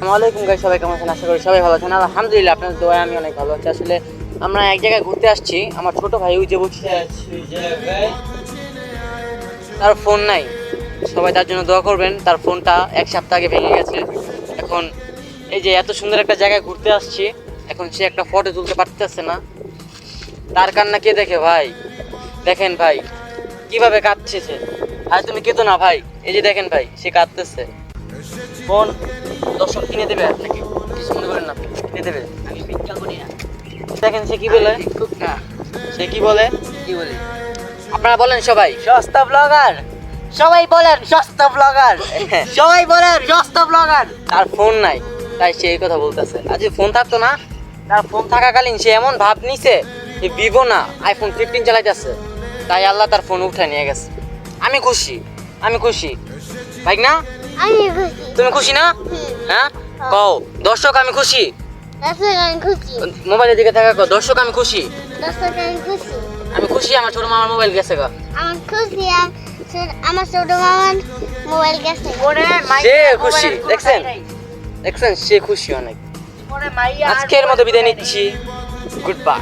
আসসালামাইকুম গাই সবাই কেমন আছেন? আশা করি সবাই ভালো আছেন। আলহামদুলিল্লাহ, আপনাদের দোয়ায় আমি অনেক ভালো আছি। আসলে আমরা এক জায়গায় ঘুরতে আসছি। আমার ছোট ভাই ওই যে জায়গায় তার ফোন নাই। সবাই তার জন্য দোয়া করবেন। তার ফোনটা এক সপ্তাহ আগে ভেঙে গেছে। এখন এই যে এত সুন্দর একটা জায়গায় ঘুরতে আসছি, এখন সে একটা ফটো তুলতে পারতেছে না। তার কান্না কে দেখে ভাই? দেখেন ভাই, কীভাবে কাঁদছে সে। ভাই, তুমি কেতো না ভাই। এই যে দেখেন ভাই, সে কাঁদতেছে। ফোন দর্শক কিনে দেবে আপনাকে কিছু মনে করেন না কিনে দেবে? আমি ভিক্ষা করি না। দেখেন সে কি বলে? না। সে কি বলে? কি বলি? আপনারা বলেন সবাই। সস্তা ব্লগার সবাই বলেন সস্তা ব্লগার সবাই বলেন সস্তা ব্লগার তার ফোন নাই তাই সে এই কথা বলতেছে। আর যদি ফোন থাকতো না তার ফোন থাকাকালীন সে এমন ভাব নিছে যে ভিভো না আইফোন ফিফটিন চালাইতেছে। তাই আল্লাহ তার ফোন উঠে নিয়ে গেছে। আমি খুশি আমি খুশি। ভাই না আমি খুশি। তুমি খুশি না? হ্যাঁ? কও দর্শক আমি খুশি? দর্শক আমি খুশি। মোবাইলের দিকে থাকা কও দর্শক আমি খুশি? দর্শক আমি খুশি। আমি খুশি আমার ছোট মামার মোবাইল গেছে গা আমার খুশি আমার ছোট মামার মোবাইল গেছে। ওরে সে খুশি দেখছেন? দেখছেন? সে খুশি অনেক। আজকের মতো বিদায় নিচ্ছি। Good bye